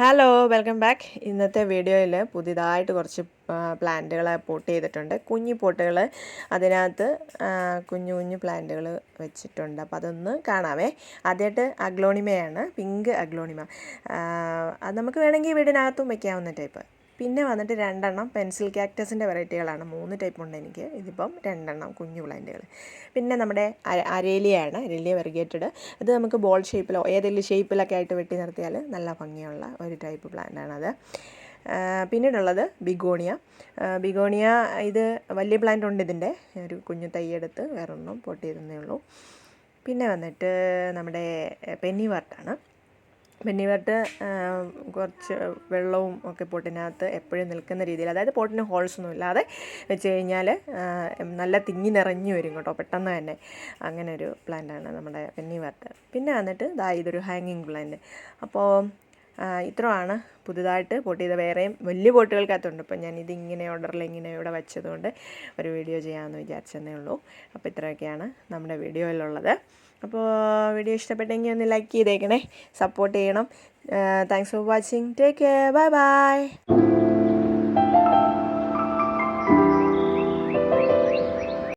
Hello welcome back ഇന്നത്തെ വീഡിയോയിൽ പുതിയതായിട്ട് കുറച്ച് പ്ലാന്റുകളെ പോട്ട് ചെയ്തിട്ടുണ്ട്. കുഞ്ഞു പോട്ടുകൾ അതിനകത്ത് കുഞ്ഞു കുഞ്ഞു പ്ലാന്റുകൾ വെച്ചിട്ടുണ്ട്. അപ്പോൾ അതൊന്ന് കാണാവേ. ആദ്യമായിട്ട് അഗ്ലോണിമയാണ് പിങ്ക് അഗ്ലോണിമ. അത് നമുക്ക് വേണമെങ്കിൽ വീടിനകത്തും വെക്കാവുന്ന ടൈപ്പ്. പിന്നെ വന്നിട്ട് രണ്ടെണ്ണം പെൻസിൽ ക്യാക്ടസിന്റെ വെറൈറ്റികളാണ്. മൂന്ന് ടൈപ്പ് ഉണ്ട് എനിക്ക്. ഇതിപ്പം രണ്ടെണ്ണം കുഞ്ഞു പ്ലാന്റുകൾ പിന്നെ നമ്മുടെ അരേലിയാണ്. അരേലിയ വെറിഗേറ്റഡ് ഇത് നമുക്ക് ബോൾ ഷേപ്പിലോ ഏതെങ്കിലും ഷേപ്പിലൊക്കെ ആയിട്ട് വെട്ടി നിർത്തിയാൽ നല്ല ഭംഗിയുള്ള ഒരു ടൈപ്പ് പ്ലാന്റാണത് പിന്നീടുള്ളത് ബിഗോണിയ. ബിഗോണിയ ഇത് വലിയ പ്ലാന്റ് ഉണ്ട് ഇതിന്റെ. ഒരു കുഞ്ഞു തൈയെടുത്ത് വേറൊന്നും പൊട്ടിയിരുന്നേ ഉള്ളൂ. പിന്നെ വന്നിട്ട് നമ്മുടെ പെന്നി ഇവരുടെ കുറച്ച് വെള്ളവും ഒക്കെ പോട്ടിനകത്ത് എപ്പോഴും നിൽക്കുന്ന രീതിയിൽ അതായത് പോട്ടിന് ഹോൾസ് ഒന്നും ഇല്ലാതെ വെച്ച് കഴിഞ്ഞാൽ നല്ല തിങ്ങി നിറഞ്ഞു വരും കേട്ടോ പെട്ടെന്ന് തന്നെ. അങ്ങനെ ഒരു പ്ലാന്റാണ് നമ്മുടെ വെന്നിവട്ട് പിന്നെ വന്നിട്ട് ദാ ഇതൊരു ഹാങ്ങിങ് പ്ലാന്റ് അപ്പോൾ ഇത്രയാണ്. പുതുതായിട്ട് പോട്ട് ചെയ്ത വേറെയും വലിയ പോട്ടുകൾക്കകത്തുണ്ട്. ഞാൻ ഇത് ഇങ്ങനെ ഓർഡറിൽ ഇങ്ങനെ ഇവിടെ വെച്ചതുകൊണ്ട് ഒരു വീഡിയോ ചെയ്യാമെന്ന് വിചാരിച്ചതേ ഉള്ളൂ. അപ്പോൾ ഇത്രയൊക്കെയാണ് നമ്മുടെ വീഡിയോയിലുള്ളത്. അപ്പോൾ വീഡിയോ ഇഷ്ടപ്പെട്ടെങ്കിൽ ഒന്ന് ലൈക്ക് ചെയ്തേക്കണേ. സപ്പോർട്ട് ചെയ്യണം. Thanks for watching take care bye bye